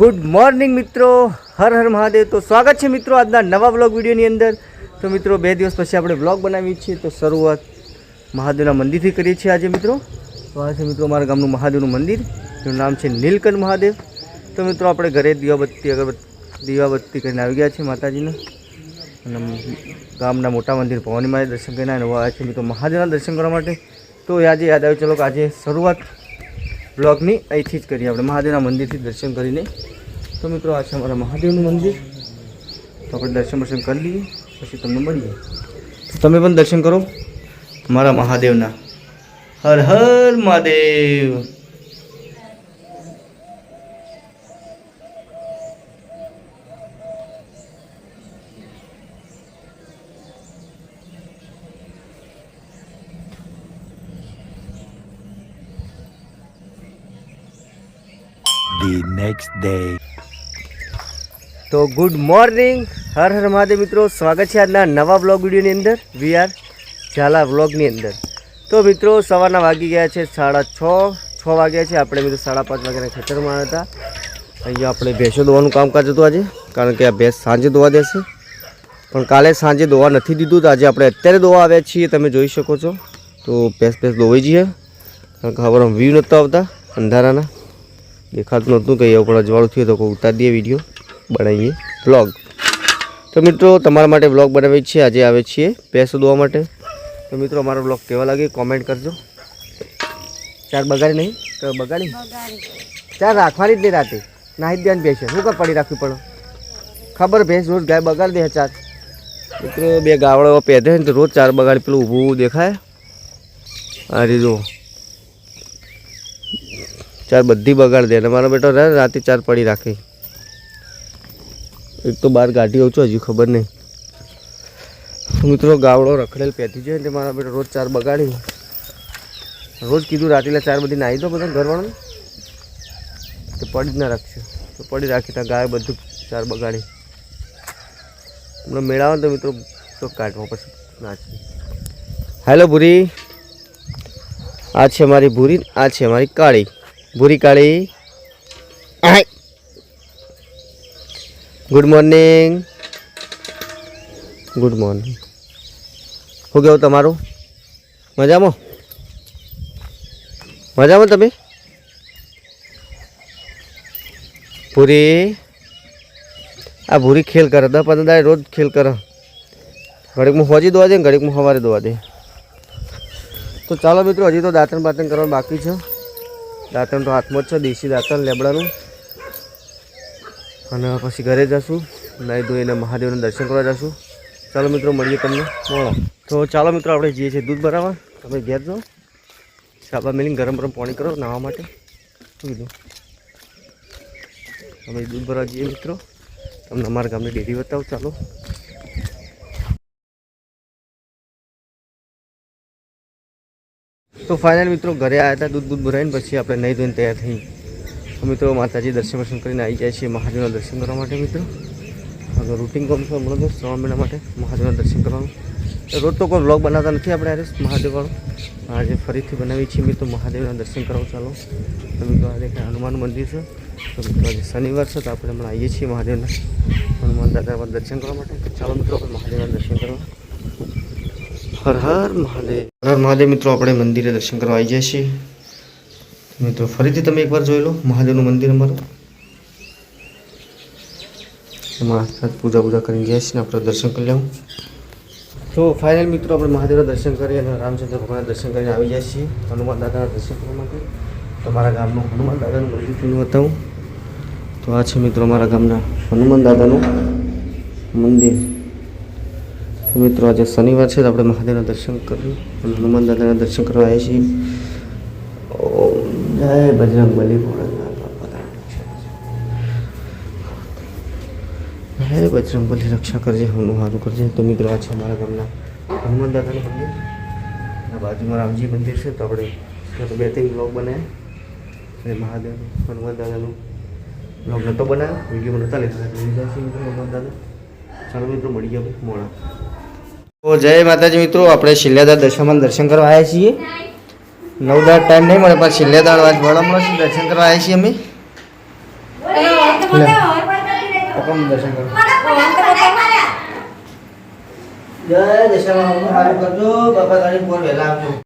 Good morning મિત્રો. હર હર મહાદેવ. તો સ્વાગત છે મિત્રો આજના નવા બ્લોગ વિડીયોની અંદર. તો મિત્રો, બે દિવસ પછી આપણે બ્લોગ બનાવીએ છીએ. તો શરૂઆત મહાદેવના મંદિરથી કરીએ છીએ આજે, મિત્રો. તો આ મિત્રો અમારા ગામનું મહાદેવનું મંદિર. એનું નામ છે નીલકંઠ મહાદેવ. તો મિત્રો, આપણે ઘરે દીવાબત્તી, અગરબત્તી, દીવાબત્તી કરીને આવી ગયા છીએ માતાજીના. અને ગામના મોટા મંદિર ભવાની માએ દર્શન કરીને આવ્યા છે મિત્રો મહાદેવના દર્શન કરવા માટે. તો આજે યાદ આવ્યું. ચલો કે આજે શરૂઆત બ્લોગની અહીંથી જ કરીએ આપણે, મહાદેવના મંદિરથી દર્શન કરીને. તો મિત્રો, આ છે અમારા મહાદેવનું મંદિર. તો આપણે દર્શન દર્શન કરી લઈએ, પછી તમને મળીએ. તમે પણ દર્શન કરો, મારા મહાદેવના. Har Har Mahadev. The next day તો ગુડ મોર્નિંગ હર હર મહાદેવ મિત્રો, સ્વાગત છે આજના નવા બ્લોગ વિડીયોની અંદર. વી આર ઝાલા બ્લોગની અંદર. તો મિત્રો, સવારના વાગી ગયા છે સાડા છ છ વાગ્યા છે. આપણે મિત્રો સાડા પાંચ વાગ્યાના ખેતરમાં હતા. અહીંયા આપણે ભેંસો ધોવાનું કામકાજ હતું આજે, કારણ કે આ ભેંસ સાંજે ધોવા દેશે પણ કાલે સાંજે ધોવા નથી દીધું, તો આજે આપણે અત્યારે દોવા આવ્યા છીએ, તમે જોઈ શકો છો. તો ભેંસ ભેંસ દોવાઈ જઈએ. કારણ કે ખબર વ્યૂ નહોતા આવતા, અંધારાના. દેખાતું નહોતું કે એવું પણ અજવાળું થયું તો કોઈ ઉતારી દઈએ વીડિયો બનાવીએ બ્લોગ તો મિત્રો તમારા માટે બ્લોગ બનાવીએ છીએ આજે આવે છીએ ભેંસો દોવા માટે. તો મિત્રો અમારો બ્લોગ કેવા લાગે કોમેન્ટ કરજો. ચાર બગાડી નહીં? તો બગાડી? ચાર રાખવાની જ નહીં રાતે. નાહી ધ્યાન ભેંસ શું કર પડી રાખવી પડે? ખબર ભેંસ રોજ ગાય બગાડી દે ચાર. મિત્રો બે ગાવડો પહેરે ને તો રોજ ચાર બગાડી પેલું ઊભું દેખાય. આ રીતો ચાર બધી બગાડ દે. અને મારો બેટો રહે રાતે ચાર પડી રાખે. એક તો બહાર ગાડી છું, હજુ ખબર નહીં. મિત્રો, ગાવડો રખડેલ પહેતી છે તે મારા બેટો રોજ ચાર બગાડી. રોજ કીધું રાતે ચાર બધી નાહી દો બધા ઘરવાળાને. તો પડી જ ના રાખશે. તો પડી રાખી, ત્યાં ગાય બધું ચાર બગાડી. હમણાં મેળાવો તો મિત્રો તો કાઢવા પછી નાચી હેલો ભૂરી. આ છે મારી ભૂરી આ છે મારી કાળી. ભૂરી કાળી. ગુડ મોર્નિંગ ગુડ મોર્નિંગ શું કહેવું તમારું? મજામાં? મજામાં તમે? ભૂરી. આ ભૂરી ખેલ કરે, દસ પંદર દાડે રોજ ખેલ કરે. ઘડીકમાં હોજી દોવા દે ઘડીકમાં સવારે દોવા દે. તો ચાલો મિત્રો, હજી તો દાંતણ બાતણ કરવાનું બાકી છે. દાંતણ તો હાથમાં જ છે, દેશી દાંતણ, લેબડાનું. અને પછી ઘરે જશું. નાહી ધોઈને મહાદેવના દર્શન કરવા જશું. ચાલો મિત્રો, મળીએ તમને. મળો. તો ચાલો મિત્રો, આપણે જઈએ છીએ દૂધ ભરાવવા તમે ઘેર જાઓ. સાબા મેલીને ગરમ ગરમ પાણી કરો નાહવા માટે. શું કીધું? અમે દૂધ ભરવા જઈએ મિત્રો. તમને અમારા ગામની ડેરી બતાવો. ચાલો. તો ફાઇનલ મિત્રો ઘરે આવ્યા હતા દૂધ દૂધ ભરાઈને પછી આપણે નહીં ધોઈને તૈયાર થઈ. તો મિત્રો માતાજી દર્શન દર્શન કરીને આવી જાય છે મહાદેવના દર્શન કરવા માટે મિત્રો. આગળ રૂટિન કોમ છે હમણાં તો મહિના માટે મહાદેવના દર્શન કરવાનું. રોજ તો કોઈ બ્લોગ બનાવતા નથી આપણે આજે મહાદેવવાળો. આજે ફરીથી બનાવી છીએ મિત્રો મહાદેવના દર્શન કરવા ચાલો. તો મિત્રો આજે હનુમાન મંદિર છે. તો મિત્રો આજે શનિવાર છે તો આપણે હમણાં આવીએ છીએ મહાદેવના. હનુમાન દાદા દર્શન કરવા માટે. ચાલો મિત્રો મહાદેવના દર્શન કરવા. હર હર મહાદેવ. હર મહાદેવ મિત્રો, આપણે મંદિરે દર્શન કરવા આવી જાય છીએ. મિત્રો, ફરીથી તમે એકવાર જોઈ લો મહાદેવનું મંદિર અમારું. એમાં પૂજા પૂજા કરીને ગયા છીએ આપણે દર્શન કરી લેવું. તો ફાઇનલ મિત્રો, આપણે મહાદેવના દર્શન કરી અને રામચંદ્ર ભગવાનના દર્શન કરીને આવી જાય છીએ. હનુમાન દાદાના દર્શન કરવા માટે. તમારા ગામનું હનુમાન દાદાનું મંદિર જોયું બતાવું. તો આ છે મિત્રો અમારા ગામના હનુમાન દાદાનું મંદિર. તો મિત્રો, આજે શનિવાર છે આપણે મહાદેવના દર્શન કર્યું અને હનુમાન દાદાના દર્શન કરવા આવ્યા છીએ. જય બજરંગ બલી હે બજરંગ બલી રક્ષા કરજે હમનું સારું કરજે. તો મિત્રો, આ છે અમારા ગામના હનુમાન દાદાનું મંદિર. બાજુમાં રામજી મંદિર છે, તો આપણે બે ત્રણ બ્લોગ બનાવ્યા અને મહાદેવ હનુમાન દાદાનું બ્લોગ નહોતો બનાવ્યો. વીડિયો નહોતા લીધા લીધા છે મિત્રો હનુમાન દાદા. ચાલો મિત્રો મળી ગયા મોડા. તો જય માતાજી મિત્રો આપણે શિલ્યાદાર દશામાં દર્શન કરવા આવ્યા છીએ. નવ દાડ ટાઈમ નહીં મળે પણ શિલ્યાદાર આજ વડમણો છે દર્શન કરવા આવ્યા છીએ અમે. દર્શન કરવા જય દશામાં સારું કરજો. બાબા ગાડી પર વહેલા આવજો